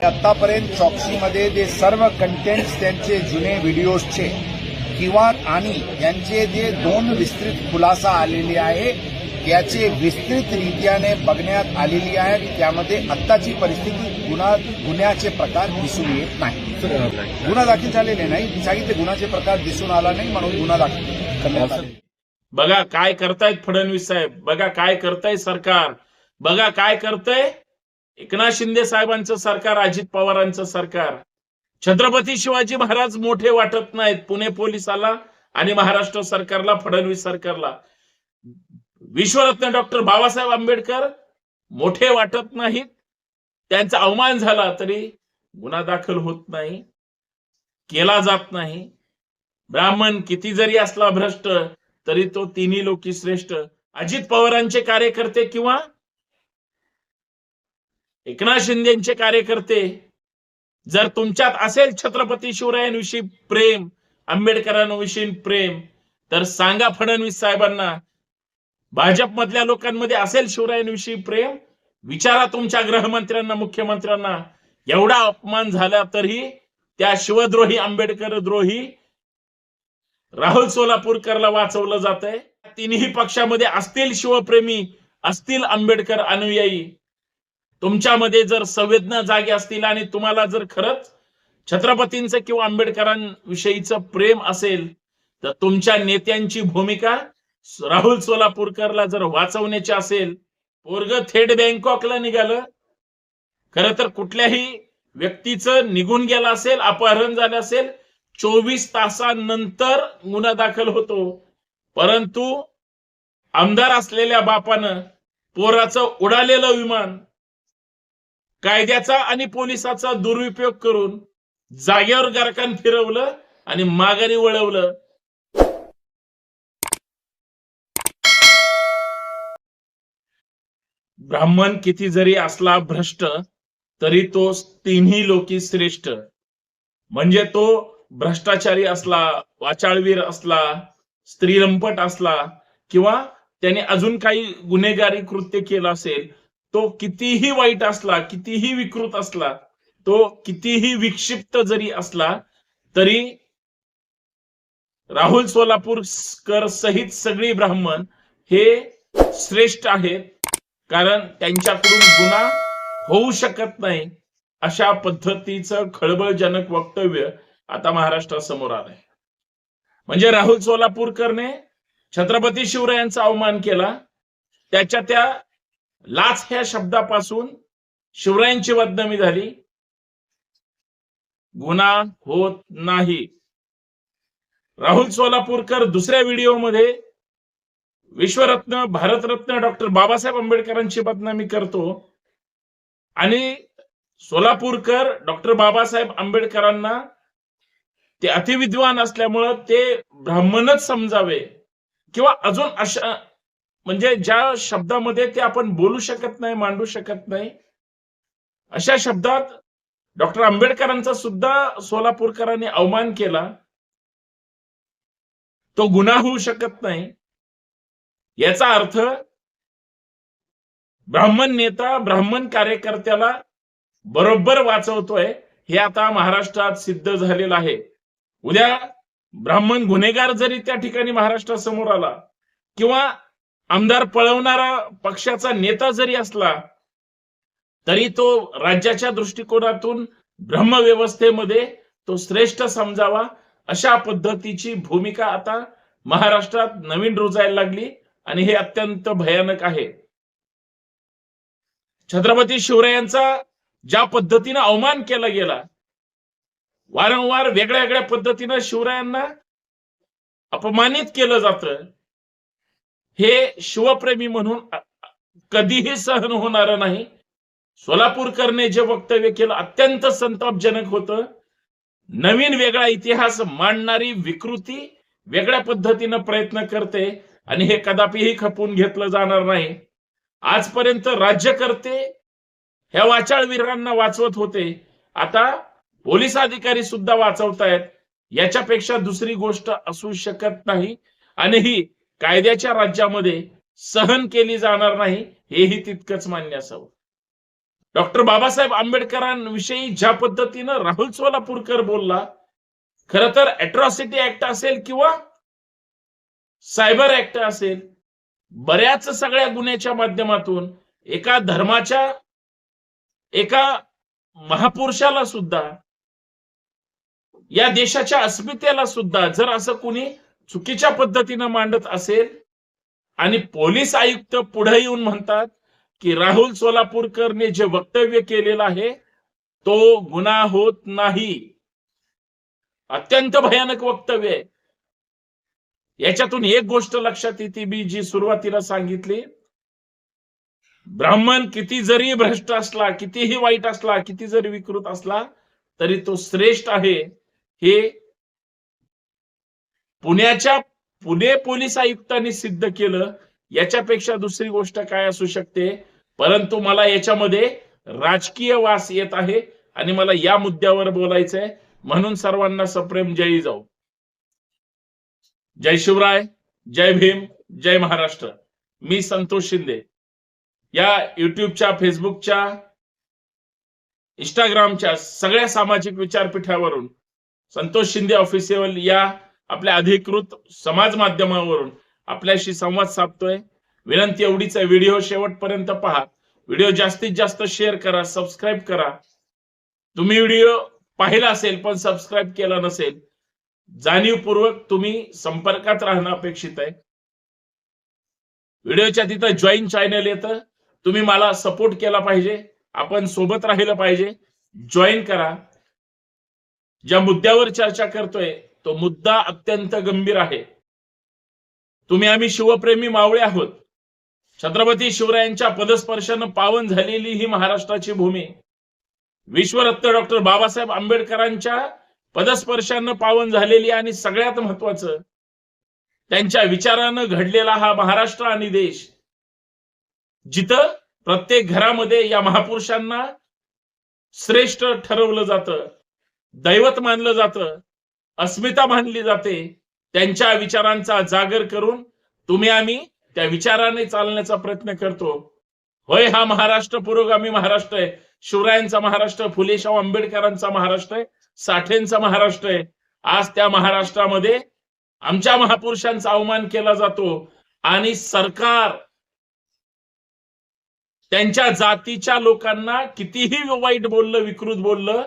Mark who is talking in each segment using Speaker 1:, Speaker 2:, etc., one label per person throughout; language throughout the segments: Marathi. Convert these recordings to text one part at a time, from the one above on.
Speaker 1: आतापर्यंत चॉक्सीमध्ये जे सर्व कंटेंट्स त्यांचे जुने व्हिडिओजचे किंवा आणि यांचे जे दोन विस्तृत खुलासा आलेले आहे याचे विस्तृत रीत्याने बघण्यात आलेली आहे त्यामध्ये आत्ताची परिस्थिती गुन्हा गुन्ह्याचे प्रकार दिसून येत नाही. गुन्हा दाखल झालेले नाही. सांगितले गुन्ह्याचे प्रकार दिसून आला नाही म्हणून गुन्हा दाखल करण्यात आले
Speaker 2: बघा काय करतायत फडणवीस साहेब. बघा काय करताय सरकार. बघा काय करतंय? एकनाथ शिंदे साहेबांचं सरकार अजित पवारांचं सरकार. छत्रपती शिवाजी महाराज मोठे वाटत नाहीत. पुणे पोलिसाला आणि महाराष्ट्र सरकारला फडणवीस सरकारला. विश्वरत्न डॉक्टर बाबासाहेब आंबेडकर मोठे वाटत नाहीत. त्यांचा अवमान झाला तरी गुन्हा दाखल होत नाही. केला जात नाही. ब्राह्मण किती जरी असला भ्रष्ट तरी तो तिन्ही लोकी श्रेष्ठ. अजित पवारांचे कार्यकर्ते किंवा एकनाथ शिंदेचे कार्यकर्ते जर तुमच्यात असेल छत्रपती शिवरायांविषयी प्रेम आंबेडकरांविषयी प्रेम तर सांगा फडणवीस साहेबांना भाजपमधल्या लोकांमध्ये असेल शिवरायांविषयी प्रेम? विचारा तुमच्या गृहमंत्र्यांना मुख्यमंत्र्यांना. एवढा अपमान झाला तरी त्या शिवद्रोही आंबेडकर द्रोही राहुल सोलापूरकरला वाचवलं जात आहे तिन्ही पक्षामध्ये असतील शिवप्रेमी असतील आंबेडकर अनुयायी. तुमच्यामध्ये जर संवेदना जागे असतील आणि तुम्हाला जर खरंच छत्रपतींचं किंवा आंबेडकरांविषयीचं प्रेम असेल तर तुमच्या नेत्यांची भूमिका राहुल सोलापूरकरला जर वाचवण्याची असेल पोरग थेट बँकॉकला निघालं. खर तर कुठल्याही व्यक्तीचं निघून गेलं असेल अपहरण झालं असेल चोवीस तासानंतर गुन्हा दाखल होतो. परंतु आमदार असलेल्या बापानं पोराचं उडालेलं विमान कायद्याचा आणि पोलिसाचा दुरुपयोग करून जागेवर गारकान फिरवलं आणि माघारी वळवलं. ब्राह्मण किती जरी असला भ्रष्ट तरी तो तिन्ही लोकी श्रेष्ठ. म्हणजे तो भ्रष्टाचारी असला वाचाळवीर असला स्त्रीलंपट असला किंवा त्याने अजून काही गुन्हेगारी कृत्य केलं असेल तो कितीही वाईट असला कितीही विकृत असला तो कितीही विक्षिप्त जरी असला तरी राहुल सोलापूरकर सहित सगळी ब्राह्मण हे श्रेष्ठ आहेत. कारण त्यांच्याकडून गुन्हा होऊ शकत नाही अशा पद्धतीचं खळबळजनक वक्तव्य आता महाराष्ट्रासमोर आलंय. म्हणजे राहुल सोलापूरकरने छत्रपती शिवरायांचा अवमान केला त्याच्या त्या लाच ह्या शब्दापासून शिवरायांची बदनामी झाली. गुन्हा होत नाही. राहुल सोलापूरकर दुसऱ्या व्हिडिओमध्ये विश्वरत्न भारतरत्न डॉक्टर बाबासाहेब आंबेडकरांची बदनामी करतो आणि सोलापूरकर डॉक्टर बाबासाहेब आंबेडकरांना ते अतिविद्वान असल्यामुळं ते ब्राह्मणच समजावे किंवा अजून अशा म्हणजे ज्या शब्दामध्ये ते आपण बोलू शकत नाही मांडू शकत नाही अशा शब्दात डॉक्टर आंबेडकरांचा सुद्धा सोलापूरकरांनी अवमान केला. तो गुन्हा होऊ शकत नाही. याचा अर्थ ब्राह्मण नेता ब्राह्मण कार्यकर्त्याला बरोबर वाचवतोय हे आता महाराष्ट्रात सिद्ध झालेलं आहे. उद्या ब्राह्मण गुन्हेगार जरी त्या ठिकाणी महाराष्ट्रासमोर आला किंवा आमदार पळवणारा पक्षाचा नेता जरी असला तरी तो राज्याच्या दृष्टिकोनातून ब्रह्मव्यवस्थेमध्ये तो श्रेष्ठ समजावा अशा पद्धतीची भूमिका आता महाराष्ट्रात नवीन रुजायला लागली आणि हे अत्यंत भयानक आहे. छत्रपती शिवरायांचा ज्या पद्धतीनं अवमान केला गेला वारंवार वेगळ्या वेगळ्या पद्धतीनं शिवरायांना अपमानित केलं जातं हे शिवप्रेमी म्हणून कधीही सहन होणार नाही. सोलापूरकरने जे वक्तव्य केलं अत्यंत संतापजनक होतं. नवीन वेगळा इतिहास मांडणारी विकृती वेगळ्या पद्धतीनं प्रयत्न करते आणि हे कदापिही खपून घेतलं जाणार नाही. आजपर्यंत राज्यकर्ते ह्या वाचाळवीरांना वाचवत होते. आता पोलीस अधिकारी सुद्धा वाचवतायत. याच्यापेक्षा दुसरी गोष्ट असू शकत नाही. आणि ही कायद्याच्या राज्यामध्ये सहन केली जाणार नाही हेही तितकंच मान्य असावं. डॉक्टर बाबासाहेब आंबेडकरांविषयी ज्या पद्धतीनं राहुल सोलापूरकर बोलला खर तर अॅट्रॉसिटी ऍक्ट असेल किंवा सायबर ऍक्ट असेल बऱ्याच सगळ्या गुन्ह्याच्या माध्यमातून एका धर्माच्या एका महापुरुषाला सुद्धा या देशाच्या अस्मितेला सुद्धा जर असं कुणी चुकीच्या पद्धतीनं मांडत असेल आणि पोलीस आयुक्त पुढे येऊन म्हणतात की राहुल सोलापूरकरने जे वक्तव्य केलेलं आहे तो गुन्हा होत नाही. अत्यंत भयानक वक्तव्य आहे. याच्यातून एक गोष्ट लक्षात येते मी जी सुरुवातीला सांगितली. ब्राह्मण किती जरी भ्रष्ट असला कितीही वाईट असला किती जरी विकृत असला तरी तो श्रेष्ठ आहे हे पुण्याच्या पुणे पोलीस आयुक्तांनी सिद्ध केलं याच्यापेक्षा दुसरी गोष्ट काय असू शकते? परंतु मला याच्यामध्ये राजकीय वास येत आहे आणि मला या मुद्द्यावर बोलायचंय. म्हणून सर्वांना सप्रेम जय जाऊ. जय शिवराय जय भीम जय महाराष्ट्र. मी संतोष शिंदे. या युट्यूबच्या फेसबुकच्या इंस्टाग्रामच्या सगळ्या सामाजिक विचारपीठावरून संतोष शिंदे ऑफिशियल या आपल्या अधिकृत समाज माध्यमावरून आपल्याशी संवाद साधतोय. विनंती एवढीच आहे व्हिडिओ शेवटपर्यंत पहा. व्हिडिओ जास्तीत जास्त शेअर करा सबस्क्राईब करा. तुम्ही व्हिडिओ पाहिला असेल पण सबस्क्राईब केला नसेल जाणीवपूर्वक तुम्ही संपर्कात राहणं अपेक्षित आहे. व्हिडिओच्या तिथं जॉईन चॅनल येतं. तुम्ही मला सपोर्ट केला पाहिजे. आपण सोबत राहिलं पाहिजे. जॉईन करा. ज्या मुद्द्यावर चर्चा करतोय तो मुद्दा अत्यंत गंभीर आहे. तुम्ही आम्ही शिवप्रेमी मावळे आहोत. छत्रपती शिवरायांच्या पदस्पर्शानं पावन झालेली ही महाराष्ट्राची भूमी. विश्वरत्न डॉक्टर बाबासाहेब आंबेडकरांच्या पदस्पर्शानं पावन झालेली आणि सगळ्यात महत्वाचं त्यांच्या विचारानं घडलेला हा महाराष्ट्र आणि देश. जिथं प्रत्येक घरामध्ये या महापुरुषांना श्रेष्ठ ठरवलं जातं दैवत मानलं जातं अस्मिता मानली जाते. त्यांच्या विचारांचा जागर करून तुम्ही आम्ही त्या विचाराने चालण्याचा प्रयत्न करतो. होय हा महाराष्ट्र पुरोगामी महाराष्ट्र आहे. शिवरायांचा महाराष्ट्र फुलेशाव आंबेडकरांचा महाराष्ट्र आहे. साठेंचा महाराष्ट्र आहे. आज त्या महाराष्ट्रामध्ये आमच्या महापुरुषांचा अवमान केला जातो आणि सरकार त्यांच्या जातीच्या लोकांना कितीही वाईट बोललं विकृत बोललं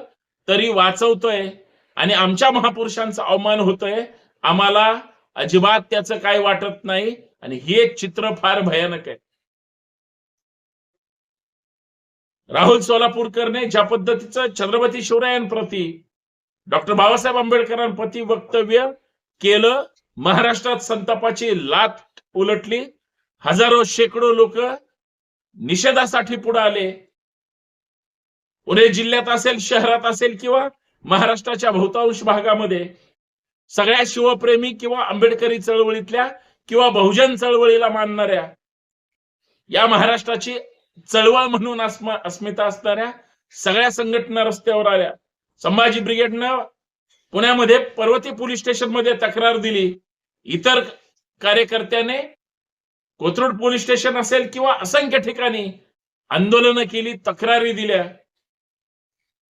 Speaker 2: तरी वाचवतोय. आणि आमच्या महापुरुषांचा अवमान होतोय. आम्हाला अजिबात त्याचं काय वाटत नाही. आणि हे चित्र फार भयानक आहे. राहुल सोलापूरकरने ज्या पद्धतीचं छत्रपती शिवरायांप्रती डॉक्टर बाबासाहेब आंबेडकरांप्रती वक्तव्य केलं महाराष्ट्रात संतापाची लाट उलटली हजारो शेकडो लोक निषेधासाठी पुढे आले. पुणे जिल्ह्यात असेल शहरात असेल किंवा महाराष्ट्राच्या बहुतांश भागामध्ये सगळ्या शिवप्रेमी किंवा आंबेडकरी चळवळीतल्या किंवा बहुजन चळवळीला मानणाऱ्या या महाराष्ट्राची चळवळ म्हणून अस्मिता असणाऱ्या सगळ्या संघटना रस्त्यावर आल्या. संभाजी ब्रिगेडनं पुण्यामध्ये पर्वती पोलीस स्टेशनमध्ये तक्रार दिली. इतर कार्यकर्त्याने कोथरूड पोलीस स्टेशन असेल किंवा असंख्य ठिकाणी आंदोलनं केली तक्रारी दिल्या.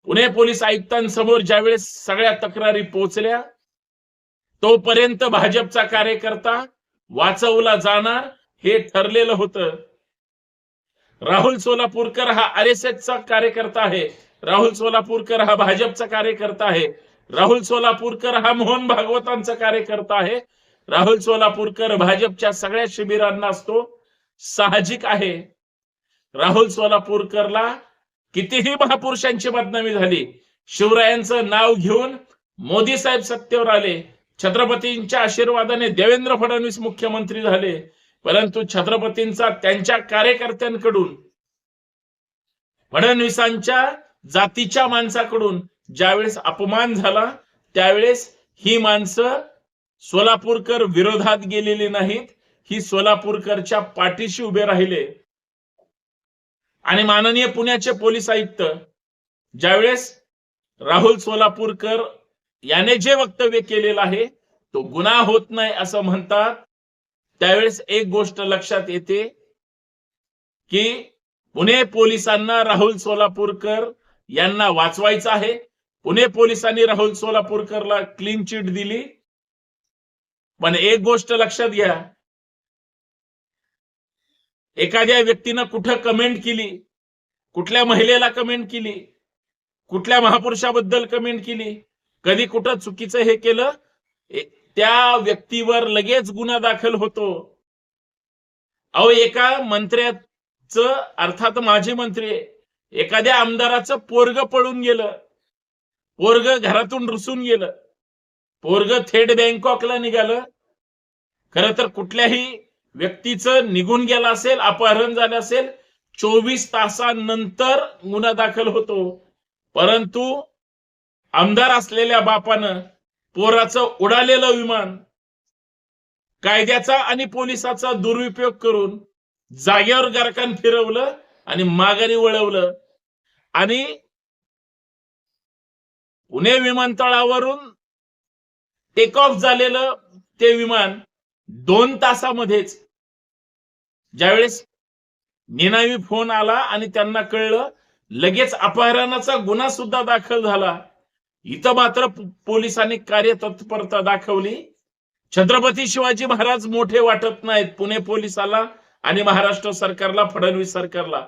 Speaker 2: पुणे पोलीस आयुक्तांसमोर ज्यावेळेस सगळ्या तक्रारी पोहोचल्या तोपर्यंत भाजपचा कार्यकर्ता वाचवला जाणार हे ठरलेलं होतं. राहुल सोलापूरकर हा आर एस एसचा कार्यकर्ता आहे. राहुल सोलापूरकर हा भाजपचा कार्यकर्ता आहे. राहुल सोलापूरकर हा मोहन भागवतांचा कार्यकर्ता आहे. राहुल सोलापूरकर भाजपच्या सगळ्या शिबिरांना असतो. साहजिक आहे. राहुल सोलापूरकरला कितीही महापुरुषांची बदनामी झाली शिवरायांचं नाव घेऊन मोदी साहेब सत्तेवर आले छत्रपतींच्या आशीर्वादाने देवेंद्र फडणवीस मुख्यमंत्री झाले परंतु छत्रपतींचा त्यांच्या कार्यकर्त्यांकडून फडणवीसांच्या जातीच्या माणसाकडून ज्यावेळेस अपमान झाला त्यावेळेस ही माणसं सोलापूरकर विरोधात गेलेली नाहीत ही सोलापूरकरच्या पाठीशी उभे राहिले. आणि माननीय पुण्याचे पोलीस आयुक्त ज्यावेळेस राहुल सोलापूरकर याने जे वक्तव्य केलेलं आहे तो गुन्हा होत नाही असं म्हणतात त्यावेळेस एक गोष्ट लक्षात येते की पुणे पोलिसांना राहुल सोलापूरकर यांना वाचवायचं आहे. पुणे पोलिसांनी राहुल सोलापूरकरला क्लीन चिट दिली. पण एक गोष्ट लक्षात घ्या एखाद्या व्यक्तीनं कुठं कमेंट केली कुठल्या महिलेला कमेंट केली कुठल्या महापुरुषाबद्दल कमेंट केली कधी कुठं चुकीचं हे केलं त्या व्यक्तीवर लगेच गुन्हा दाखल होतो. अहो एका मंत्र्याच अर्थात माजी मंत्री एखाद्या आमदाराचं पोरग पळून गेलं पोरग घरातून रुसून गेलं पोरग थेट बँकॉकला निघालं. खरं तर कुठल्याही व्यक्तीचं निघून गेलं असेल अपहरण झालं असेल चोवीस तासानंतर गुन्हा दाखल होतो. परंतु आमदार असलेल्या बापानं पोराचं उडालेलं विमान कायद्याचा आणि पोलिसाचा दुरुपयोग करून जागेवर गारकान फिरवलं आणि माघारी वळवलं. आणि पुणे विमानतळावरून टेक ऑफ झालेलं ते विमान दोन तासामध्येच. ज्यावेळेस निनावी फोन आला आणि त्यांना कळलं लगेच अपहरणाचा गुन्हा सुद्धा दाखल झाला. इथं मात्र पोलिसांनी पोलिसांनी कार्यतत्परता दाखवली. छत्रपती शिवाजी महाराज मोठे वाटत नाहीत पुणे पोलिसाला आणि महाराष्ट्र सरकारला फडणवीस सरकारला.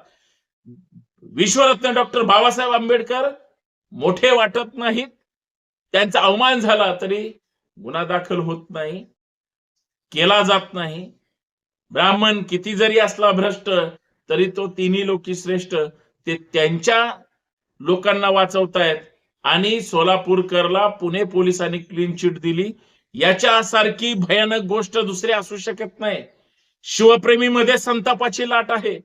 Speaker 2: विश्वरत्न डॉक्टर बाबासाहेब आंबेडकर मोठे वाटत नाहीत. त्यांचा अवमान झाला तरी गुन्हा दाखल होत नाही. केला जात नाही. ब्राह्मण किती जरी असला भ्रष्ट तरी तो तिन्ही लोकी श्रेष्ठ. ते त्यांच्या लोकांना वाचवतायत. आणि सोलापूरकरला पुणे पोलिसांनी क्लीन चिट दिली. याच्यासारखी भयानक गोष्ट दुसरी असू शकत नाही. शिवप्रेमीमध्ये संतापाची लाट आहे.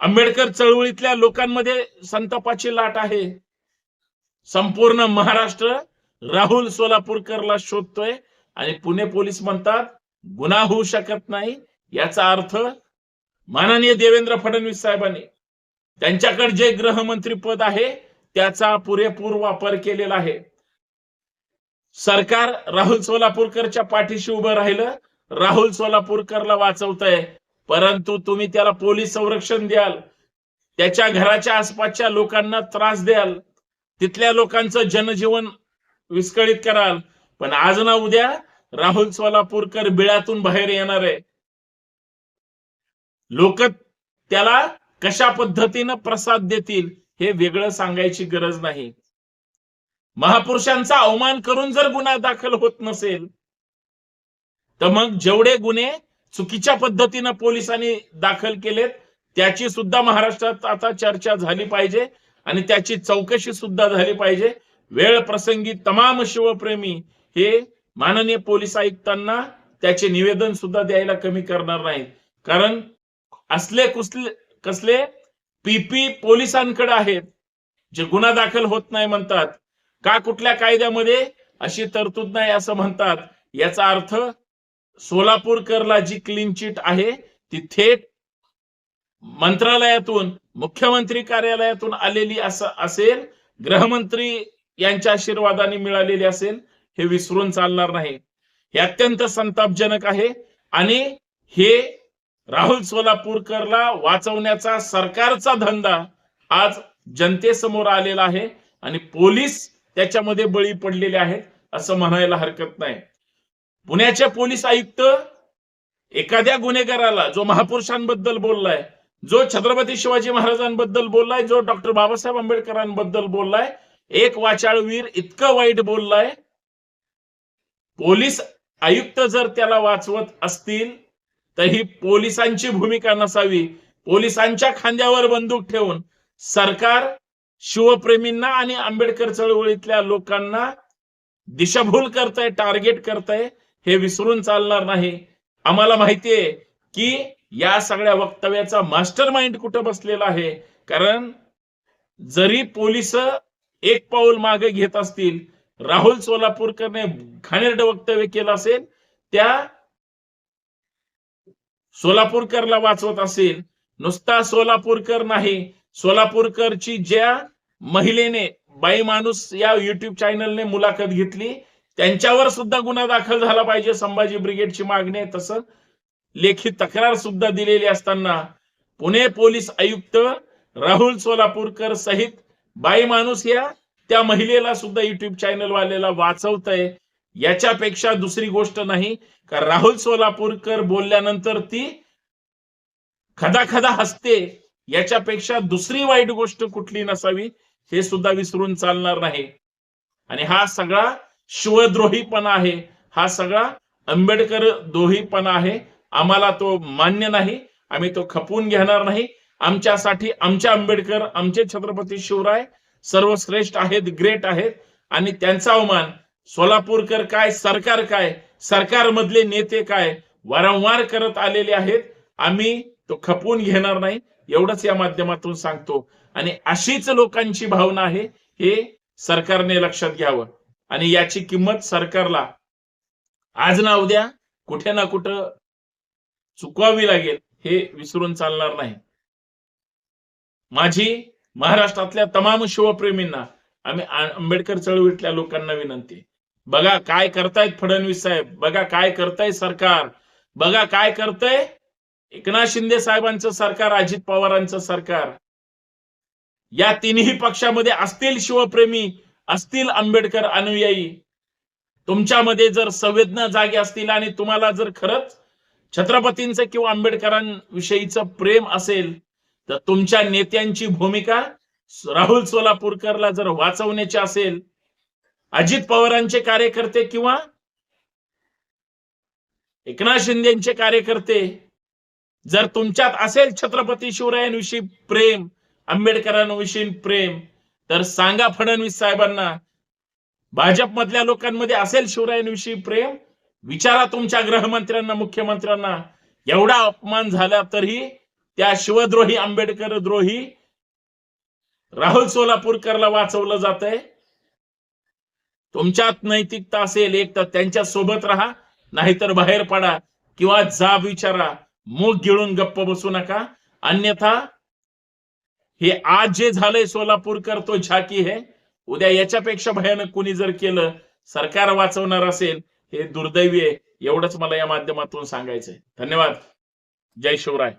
Speaker 2: आंबेडकर चळवळीतल्या लोकांमध्ये संतापाची लाट आहे. संपूर्ण महाराष्ट्र राहुल सोलापूरकरला शोधतोय. आणि पुणे पोलीस म्हणतात गुन्हा होऊ शकत नाही याचा अर्थ माननीय देवेंद्र फडणवीस साहेबांनी त्यांच्याकडे जे गृहमंत्री पद आहे त्याचा पुरेपूर वापर केलेला आहे. सरकार राहुल सोलापूरकरच्या पाठीशी उभं राहिलं राहुल सोलापूरकरला वाचवतंय परंतु तुम्ही त्याला पोलीस संरक्षण द्याल त्याच्या घराच्या आसपासच्या लोकांना त्रास द्याल तिथल्या लोकांचं जनजीवन विस्कळीत कराल पण आज ना उद्या राहुल सोलापूरकर बिळातून बाहेर येणार आहे. लोक त्याला कशा पद्धतीनं प्रसाद देतील हे वेगळं सांगायची गरज नाही. महापुरुषांचा अवमान करून जर गुन्हा दाखल होत नसेल तर मग जेवढे गुन्हे चुकीच्या पद्धतीनं पोलिसांनी दाखल केलेत त्याची सुद्धा महाराष्ट्रात आता चर्चा झाली पाहिजे आणि त्याची चौकशी सुद्धा झाली पाहिजे. वेळ प्रसंगी तमाम शिवप्रेमी हे माननीय पोलीस आयुक्तांना त्याचे निवेदन सुद्धा द्यायला कमी करणार नाहीत. कारण असले कुसले कसले पीपी पोलिसांकडे आहेत जे गुन्हा दाखल होत नाही म्हणतात का कुठल्या कायद्यामध्ये अशी तरतूद नाही असं म्हणतात याचा अर्थ सोलापूरकरला जी क्लीन चिट आहे ती थेट मंत्रालयातून मुख्यमंत्री कार्यालयातून आलेली असं असेल गृहमंत्री यांच्या आशीर्वादाने मिळालेली असेल हे विसरून चालणार नाही. हे अत्यंत संतापजनक आहे आणि हे राहुल सोलापूरकरला वाचवण्याचा सरकारचा धंदा आज जनतेसमोर आलेला आहे आणि पोलीस त्याच्यामध्ये बळी पडलेले आहेत असं म्हणायला हरकत नाही. पुण्याचे पोलीस आयुक्त एखाद्या गुन्हेगाराला जो महापुरुषांबद्दल बोललाय जो छत्रपती शिवाजी महाराजांबद्दल बोललाय जो डॉक्टर बाबासाहेब आंबेडकरांबद्दल बोललाय एक वाचाळवीर इतकं वाईट बोललाय पोलीस आयुक्त जर त्याला वाचवत असतील तर ही पोलिसांची भूमिका नसावी. पोलिसांच्या खांद्यावर बंदूक ठेवून सरकार शिवप्रेमींना आणि आंबेडकर चळवळीतल्या लोकांना दिशाभूल करताय टार्गेट करताय हे विसरून चालणार नाही. आम्हाला माहितीये की या सगळ्या वक्तव्याचा मास्टर माइंड कुठं बसलेला आहे? कारण जरी पोलीस एक पाऊल मागे घेत असतील राहुल सोलापूरकरने घाणेरड वक्तव्य केलं असेल त्या सोलापूरकरला वाचवत असेल नुसता सोलापूरकर नाही सोलापूरकरची ज्या महिलेने बाई माणूस या युट्यूब चॅनलने मुलाखत घेतली त्यांच्यावर सुद्धा गुन्हा दाखल झाला पाहिजे संभाजी ब्रिगेडची मागणी आहे तसं. लेखी तक्रार सुद्धा दिलेली असताना पुणे पोलीस आयुक्त राहुल सोलापूरकर सहित बाई माणूस या त्या महिलेला सुद्धा युट्यूब चॅनल वालेला वाचवतय. याच्यापेक्षा दुसरी गोष्ट नाही का राहुल सोलापूरकर बोलल्यानंतर ती खदा खदा हसते याच्यापेक्षा दुसरी वाईट गोष्ट कुठली नसावी हे सुद्धा विसरून चालणार नाही. आणि हा सगळा शिवद्रोहीपणा आहे हा सगळा आंबेडकर द्रोहीपणा आहे आम्हाला तो मान्य नाही आम्ही तो खपवून घेणार नाही. आमच्यासाठी आमचे आंबेडकर आमचे छत्रपती शिवराय सर्वश्रेष्ठ आहेत ग्रेट आहेत. आणि त्यांचा अवमान सोलापूरकर काय सरकार काय सरकारमधले नेते काय वारंवार करत आलेले आहेत. आम्ही तो खपवून घेणार नाही एवढंच या माध्यमातून सांगतो. आणि अशीच लोकांची भावना आहे हे सरकारने लक्षात घ्यावं. आणि याची किंमत सरकारला आज ना उद्या कुठे ना कुठं चुकवावी लागेल हे विसरून चालणार नाही. माझी महाराष्ट्रातल्या तमाम शिवप्रेमींना आम्ही आंबेडकर चळवळीतल्या लोकांना विनंती. बघा काय करतायत फडणवीस साहेब बघा काय करताय सरकार बघा काय करतय एकनाथ शिंदे साहेबांचं सरकार अजित पवारांचं सरकार. या तिन्ही पक्षामध्ये असतील शिवप्रेमी असतील आंबेडकर अनुयायी. तुमच्यामध्ये जर संवेदना जागे असतील आणि तुम्हाला जर खरंच छत्रपतींचं किंवा आंबेडकरांविषयीचं प्रेम असेल तर तुमच्या नेत्यांची भूमिका राहुल सोलापूरकरला जर वाचवण्याची असेल अजित पवारांचे कार्यकर्ते किंवा एकनाथ शिंदेचे कार्यकर्ते जर तुमच्यात असेल छत्रपती शिवरायांविषयी प्रेम आंबेडकरांविषयी प्रेम तर सांगा फडणवीस साहेबांना भाजपमधल्या लोकांमध्ये असेल शिवरायांविषयी प्रेम? विचारा तुमच्या गृहमंत्र्यांना मुख्यमंत्र्यांना. एवढा अपमान झाला तरी त्या शिवद्रोही आंबेडकर द्रोही. राहुल सोलापूरकरला वाचवलं जात आहे तुमच्यात नैतिकता असेल एक तर त्यांच्यासोबत राहा नाहीतर बाहेर पडा किंवा जाब विचारा. मूग गिळून गप्प बसू नका. अन्यथा हे आज जे झालंय सोलापूरकर तो झाकी हे उद्या याच्यापेक्षा भयानक कुणी जर केलं सरकार वाचवणार असेल हे दुर्दैवी आहे. एवढंच मला या माध्यमातून सांगायचंय. धन्यवाद. जय शिवराय.